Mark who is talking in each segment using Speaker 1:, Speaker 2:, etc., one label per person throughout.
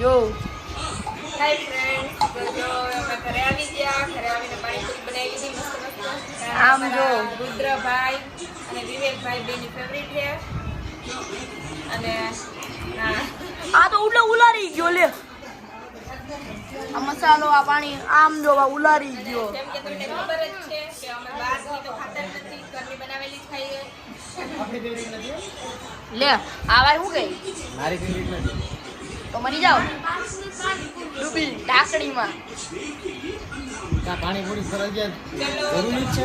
Speaker 1: જો
Speaker 2: hi friends જો અમે ઘરે આવી ગયા ઘરે આવીને પાણીપુરી બનાવી લીધી મસ્ત મસ્ત
Speaker 1: આમ જો.
Speaker 2: રુદ્રભાઈ અને વિવેકભાઈ બેની ફેવરિટ છે અને
Speaker 1: આ તો ઉડે ઉલારી ગયો લે. આ મસાલો આ પાણી આમ જો આ ઉલારી ગયો.
Speaker 2: જેમ કે તમને ખબર જ છે કે અમે બહારની તો ખાતા નથી ઘરની બનાવેલી ખાઈએ.
Speaker 1: લે આ ભાઈ શું ગઈ?
Speaker 3: મારી ફેવરિટ નથી.
Speaker 1: તો મરી જાઓ. ડૂબી ઢાંકણીમાં.
Speaker 3: કા પાણીપુરી ફરજિયાત જરૂરી છે?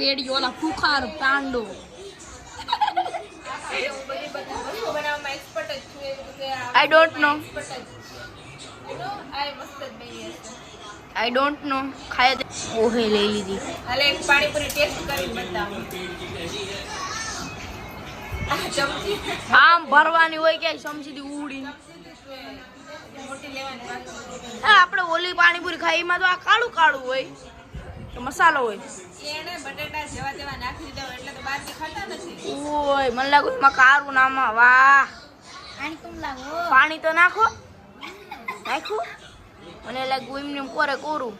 Speaker 1: બેડી ઓલા પાંડો.
Speaker 2: આઈ ડોન્ટ નો વસ્તુ બનાવવામાં expert જ છું, એવું કે આ
Speaker 1: I don't know.
Speaker 2: expert જ. You know, આ મસ્ત જ બની હશે.
Speaker 1: આઈ ડોન્ટ નો ખાય ઓહે લઈ લીધી.
Speaker 2: હાલે એક પાણીપુરી ટેસ્ટ કરીને બતાવું. ચમચી.
Speaker 1: આમ ભરવાની હોય કે સમજીથી ઉડીને.
Speaker 2: મોટી
Speaker 1: હા આપણે ઓલી પાણીપુરી ખાઈ એમાં તો આ કાળું કાળું હોય. તો મસાલો હોય.
Speaker 2: એને બટેટા જેવા તેવા નાખી દીધા એટલે તો બહારથી ખાતા નથી.
Speaker 1: ઓય મને લાગુ એમાં કારું નામાં વાહ. પાણી તો નાખો. નાખો. મને લાગ્યું એમને એમ કોરે કોરું.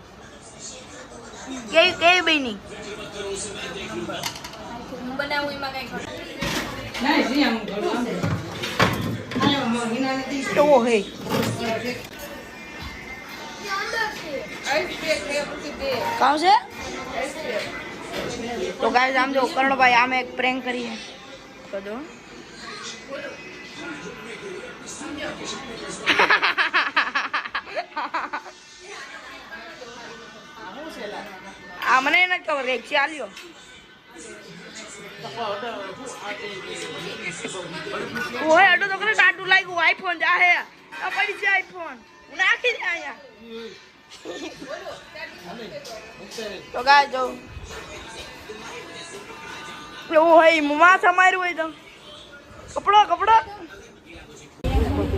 Speaker 1: કેવી કેવી બની?
Speaker 2: હું બનાવું એમાં કઈ
Speaker 1: તો હે. કામ છે? તો ગાઈસ આમ જો કરણભાઈ આમે એક પ્રેન્ક કરીએ તો જો. આ મને નથી ખબર કંઈક ચાલ્યો. ઓય અડો તો કરે ટાટુ લાગ્યું આઈફોન જાહે આ પડી છે આઈફોન નાખી દે અહીંયા. તો ગાય જો. એવું હોય માથા માર્યું હોય તો. કપડો કપડો.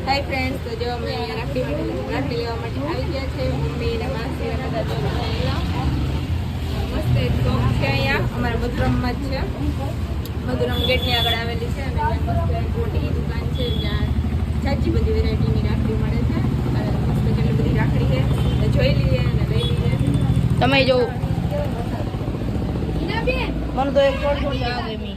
Speaker 2: હાય ફ્રેન્ડ્સ તો જો અમે અહીંયા રાખડી માટે રાખડી લેવા માટે આવી ગયા છે. મમ્મી અને માસી અને બધા જો મસ્ત એક શોપ છે અહીંયા. અમારા મધુરમમાં જ છે. મધુરમ ગેટની આગળ આવેલી છે અને ત્યાં મસ્ત એક મોટી દુકાન છે. જ્યાં સાચી બધી વેરાયટીની રાખડી મળે છે. અને મસ્ત કેટલી બધી રાખડી છે. તો જોઈ લઈએ અને લઈ લઈએ.
Speaker 1: તમે જો. મને તો એક છોડ છોડ આ ગમી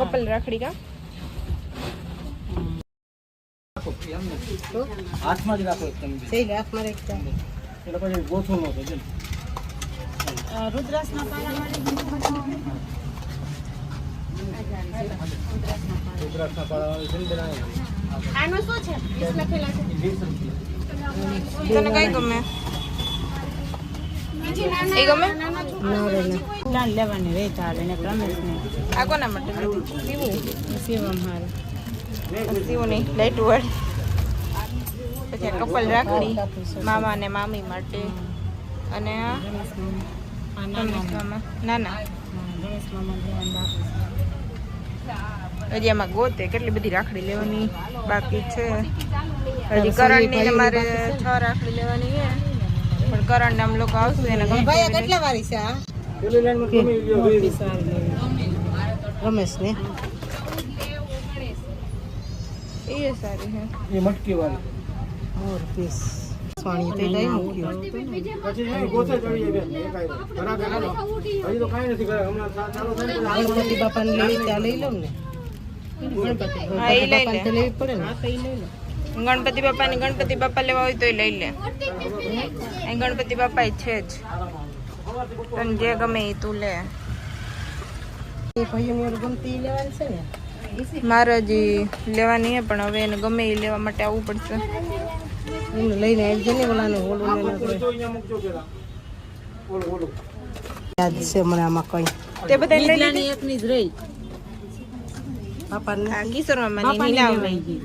Speaker 2: કપલ રાખડી કા?
Speaker 3: હાથમાં જ રાખો તમે એટલે પછી ગોથું ન થાય રુદ્રાક્ષના પાળાવાળી છે ને બનાવેલી.
Speaker 2: આનો શું છે? લખેલા છે. તને કઈ ગમે? એ ગમે?
Speaker 4: ના લેવાની રે ચાલે ને રમેશ ને
Speaker 2: આ કોના માટે લીધું?
Speaker 4: શિવમ હારે
Speaker 2: સીવું નહીં લાઈટ વાળી પછી આ કપલ રાખડી મામા અને મામી માટે. અને આ નાના મામા. ના ના.
Speaker 4: ગણેશ મામા.
Speaker 2: હજી આમાં ગોતે કેટલી બધી રાખડી લેવાની બાકી છે. હજી કરણની ને મારે છ રાખડી લેવાની છે. પણ કરણ આમ લોકો આવશે એને નહીં.
Speaker 4: વાળી છે આ. રમેશ ને
Speaker 2: એ સારી હે
Speaker 3: એ મટકી વાળી.
Speaker 4: પીસ. તો લઈ મૂક્યો
Speaker 3: પછી ચડી જાય. હજી તો કાંઈ નથી. હમણાં ચાલુ
Speaker 4: બાપાને લેવી ત્યાં લઈ લઉં ને. તો લેવી પડે ને.
Speaker 2: ગણપતિ ગણપતિ બાપા લેવા હોય તોય લઈ લે. અહીં ગણપતિ બાપા છે જ. તને જે ગમે એ તું લે. મારે હજી લેવાની હે પણ હવે એને ગમે એ લેવા માટે આવવું પડશે.
Speaker 4: લઈને આવી ને ઓલાને ઓલું
Speaker 3: તો અહીંયા મૂકજો પેલા ઓલું ઓલું.
Speaker 4: યાદ છે મને આમાં કઈ.
Speaker 2: તે બધા
Speaker 4: એકની જ રહી. પાપાને
Speaker 2: આ કિશોર મામાની નીલાવની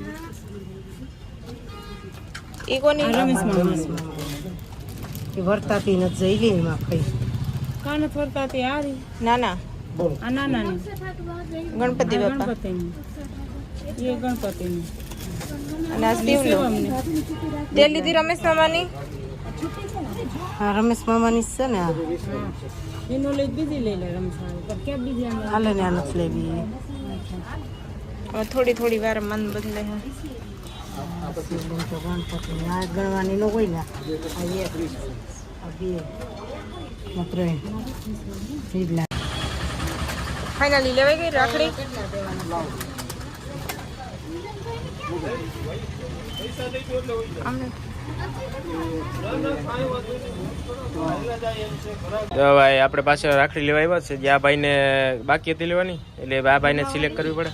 Speaker 2: એ કોની
Speaker 4: રમેશ એ વર્તાતી નથી જઈ લે એમાં કઈ કાન વર્તાતી આરી
Speaker 2: ના ના
Speaker 4: આ નાના ને
Speaker 2: ગણપતિ બાપા
Speaker 4: ગણપતિની એ ગણપતિની
Speaker 2: અને આ શિવનું તે લીધી રમેશ મામાની
Speaker 4: હા રમેશ મામાની જ છે ને આ એનો લઈ બીજી લઈ લે રમેશ ક્યાં બીજી આલે ને આ નથી લેવી
Speaker 2: થોડી થોડી વાર મન બદલે
Speaker 4: ગણવાની નો હોય ને
Speaker 2: ફાઇનલી લેવાઈ ગઈ રાખડી? આમને
Speaker 5: તો ભાઈ આપણે પાછળ રાખડી લેવા આવ્યા છે. જે આ ભાઈને બાકી હતી લેવાની એટલે આ ભાઈને સિલેક્ટ કરવી પડે.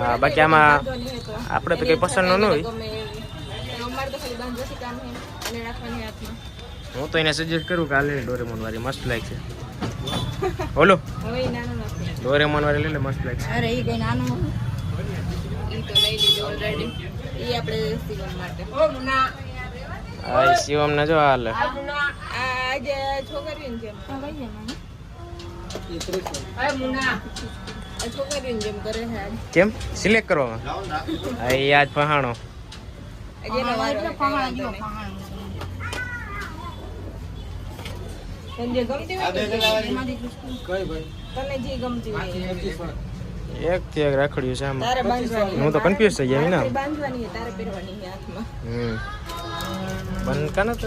Speaker 5: હા બાકી આમાં આપણે તો કઈ પસંદ ન હોય.
Speaker 2: છે.
Speaker 5: હું તો એને સજેસ્ટ કરું કે હાલે ડોરેમોન વાળી મસ્ત બોલો.
Speaker 2: ઈ નાનું નથી
Speaker 5: ડોરેમોન વાળી લે મસ્ત લાગશે
Speaker 2: અરે ઈ કઈ નાનું. ઈ તો લઈ ઓલરેડી એ આપણે શિવમ માટે.
Speaker 5: આ શિવમ ના જો હાલ.
Speaker 2: આ આજે છોકરીઓને જેમ. આ છોકરીઓને જેમ કરે છે આજ.
Speaker 5: કેમ? સિલેક્ટ કરવામાં આજ પહાણો.
Speaker 2: તને જે ગમતી હોય તને જે ગમતી હોય.
Speaker 5: એક થી એક રાખડ્યું છે આમાં. હું તો કન્ફ્યુઝ થઈ ગયા ને
Speaker 2: બાંધવાની તારે પહેરવાની છે હાથમાં.
Speaker 5: હમ. બંધ કા નતો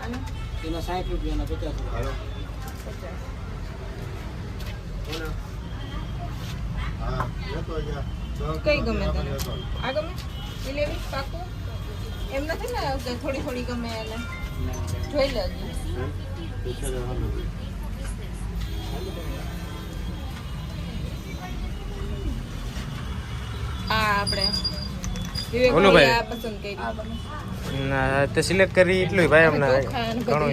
Speaker 2: આનું
Speaker 3: એના સાઠ રૂપિયાના પચાસ રૂપિયા.
Speaker 2: કઈ ગમે તને? આ ગમે? પાકું? એમ નથી ને થોડી થોડી ગમે એટલે જોઈ લેજો. આ આપણે વિવેક
Speaker 5: બોલો ભાઈ.
Speaker 2: આ પસંદ કરી.
Speaker 5: ના તે સિલેક્ટ કરી એટલું ભાઈ અમને ઘણું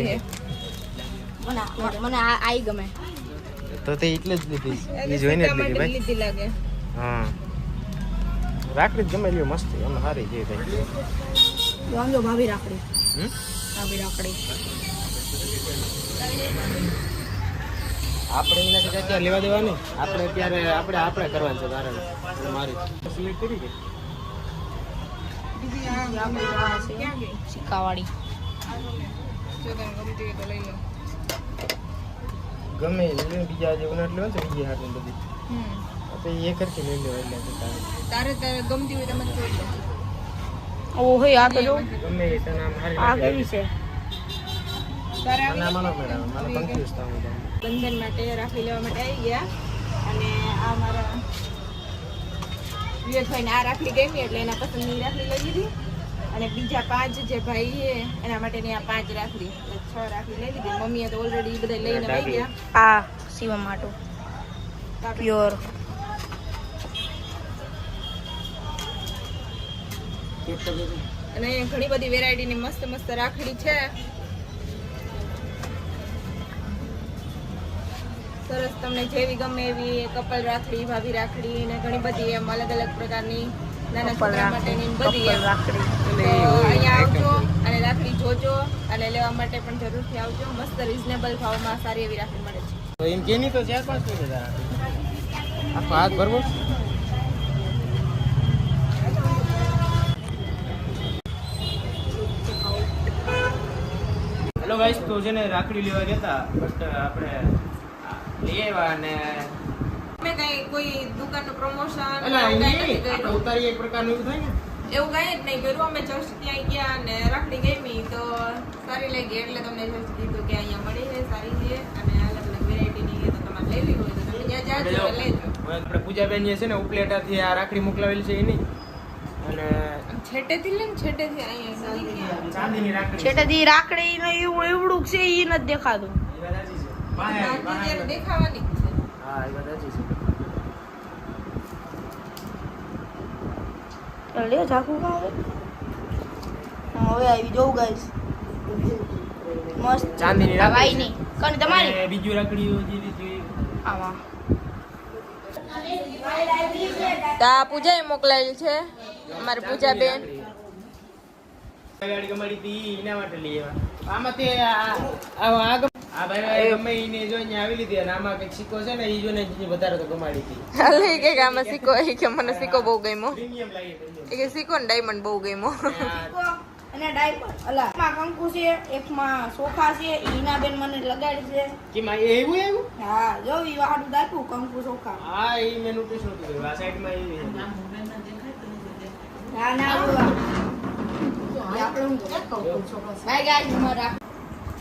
Speaker 1: મને આઈ ગમે.
Speaker 5: તો તે એટલે જ લીધી. એ જોઈને જ લીધી ભાઈ.
Speaker 2: લીધી લાગે.
Speaker 5: હા. રાખડી જ ગમે લ્યો મસ્ત એમ સારી છે ભાઈ
Speaker 1: વાંધો ભાભી રાખડી. ભાભી રાખડી
Speaker 5: આપણે એનાથી ક્યાં લેવા દેવા નહીં આપણે અત્યારે આપણે આપણે કરવાનું છે તારે મારી સિલેક્ટ કરી કે
Speaker 2: તો
Speaker 5: ગમે બીજા જે ઉનાટ લેવા છે હાથ બધી
Speaker 2: હમ
Speaker 5: તો એ કરતી લઈ લેવા એટલે તારે
Speaker 2: તારે ગમતી હોય તમે જોઈ લો
Speaker 1: ઓ હોય આ તો જો.
Speaker 5: ગમે એ તને આમ સારી
Speaker 1: આ. કેવી છે.
Speaker 2: બંધન માટે રાખી લેવા માટે આવી ગયા. અને આ મારા વિવેકભાઈને આ રાખડી ગમી એટલે એના પસંદની રાખડી લઈ લીધી. અને બીજા પાંચ જે ભાઈ છે એના માટેની આ પાંચ રાખડી છ રાખડી લઈ લીધી. મમ્મીએ તો ઓલરેડી બધા લઈને આવી ગયા.
Speaker 1: આ સીવા માટો પ્યોર
Speaker 2: અને અહીંયા ઘણી બધી વેરાયટીની મસ્ત મસ્ત રાખડી છે. સરસ તમને જેવી ગમે એવી કપલ રાખડી ભાભી રાખડી ને ઘણી બધી એમ અલગ અલગ પ્રકારની નાના છોકરા માટેની બધી
Speaker 1: રાખડી.
Speaker 2: અહીંયા આવજો અને રાખડી જોજો અને લેવા માટે પણ જરૂરથી આવજો. મસ્ત રિઝનેબલ ભાવમાં સારી એવી રાખડી મળે છે.
Speaker 5: તો એમ કે તો ચાર પાંચ મિનિટ આખો હાથ ભરવો હેલો ગાઈસ તો છે ને રાખડી લેવા ગયા બટ આપણે લઈ આવ્યા અને
Speaker 2: તમે કઈ કોઈ દુકાનનું પ્રમોશન
Speaker 5: ઉતારીએ એક પ્રકારનું એવું થાય ને.
Speaker 2: એવું કઈ જ નહીં કર્યું. અમે જસ્ટ ત્યાં ગયા અને રાખડી ગમી તો સારી લાગી. એટલે તમને જસ્ટ કીધું કે અહીંયા મળી છે સારી છે. અને અલગ અલગ વેરાયટીની છે તો તમારે લેવી હોય તો તમે ત્યાં જાજો લેજો
Speaker 5: આપણે પૂજાબેન છે ને ઉપલેટાથી આ રાખડી મોકલાવેલી છે એની. અને
Speaker 2: છેટેથી લે છેટેથી અહીંયા
Speaker 5: રાખડી.
Speaker 1: છેટેથી રાખડી ને એવું એવડું છે એ નથી દેખાતું.
Speaker 2: દેખાવાની
Speaker 5: હા એ વાત છે.
Speaker 1: લે ઝાકુ કાં હવે. આવી જોઉં ગાઈસ મસ્ત.
Speaker 5: ચાંદીની રાખડી
Speaker 1: વાઈની કણ તમારી?
Speaker 5: બીજું રાખડીઓ લીધી
Speaker 1: આમાં.
Speaker 2: તો પૂજાએ મોકલાયેલ છે. અમારી પૂજા બેન
Speaker 5: ગાડી કમાડી હતી એના માટે લઈ આવ્યા. આમાં તે આ આ આ ગમ- આ ભાઈ ગમે આવી લીધી અને આમાં કંઈક સિક્કો છે ને એ જો ને વધારે તો કમાડી હતી.
Speaker 2: હાલે કે આમાં સિક્કો એ કે મને સિક્કો બહુ ગમ્યો.
Speaker 5: પ્રીમિયમ લાવી
Speaker 2: કે સિક્કો ને ડાયમંડ બહુ ગમ્યો.
Speaker 1: અને ડાયપર અલા માં કંકુ છે એકમાં સોફા છે ઈના બેન મને લગાડી છે.
Speaker 5: કે માં એવું એવું?
Speaker 1: હા જો ઈ વાડું દાખું કંકુ સોફા.
Speaker 5: હા એ મેં નોટિસ નહોતું કર્યું. આ સાઈડમાં છે.
Speaker 1: ના ના ઓલું આ. એ આપણે હું ભાઈ ગાઈસ અમારા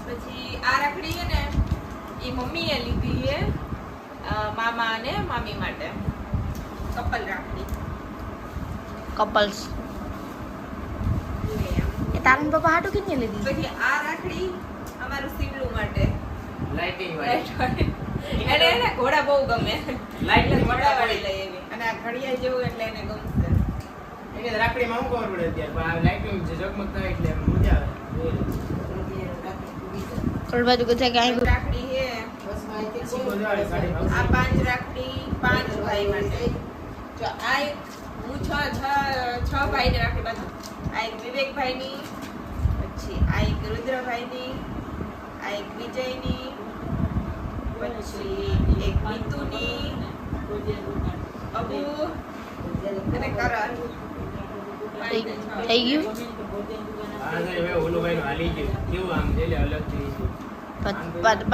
Speaker 2: પછી આ રાખડી છે ને એ મમ્મીએ લીધી છે મામા અને મામી માટે. કપલ રાખડી.
Speaker 1: કપલ્સ એ તારન પપ્પા હાટુ કેમ લીધી?
Speaker 2: પછી આ રાખડી અમારું સિમલું માટે.
Speaker 5: લાઇટિંગ વાળી.
Speaker 2: એને એને ઘોડા બહુ ગમે. એટલે ઘોડા વાળી લઈ એવી અને આ ઘડિયાળ જેવું એટલે એને ગમશે
Speaker 5: એને રાખડીમાં શું ખબર પડે અત્યારે? આ લાઇટિંગ જે ઝગમગ એટલે મજા આવે.
Speaker 1: થોડી બાજુ કે કે અહીં
Speaker 2: રાખડી છે
Speaker 5: સિક્કો જવાળી
Speaker 2: આ પાંચ રાખડી પાંચ ભાઈ માટે. જો આ એક હું છ છ છ ભાઈને રાખડી બાંધું. આ એક વિવેકભાઈની પછી આ એક રુદ્રભાઈની આ એક વિજયની પછી એક નીતુની અબુ અને કરણ.
Speaker 1: થઈ ગયું?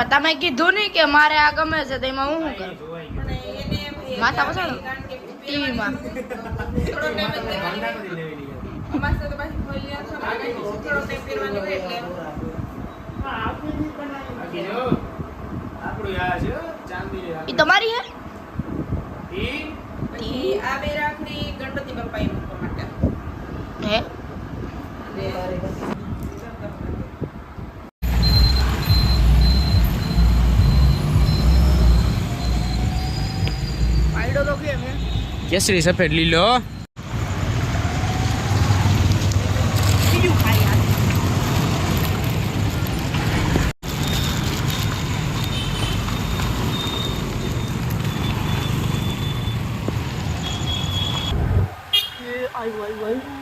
Speaker 1: તમે કીધું નહીં કે મારે આ ગમે છે તો એમાં હું શું કરું? માથા પછાડો.
Speaker 2: કારણ
Speaker 1: તમારી
Speaker 2: TV है Yes,
Speaker 1: it is a pedly law.
Speaker 5: I, I, I.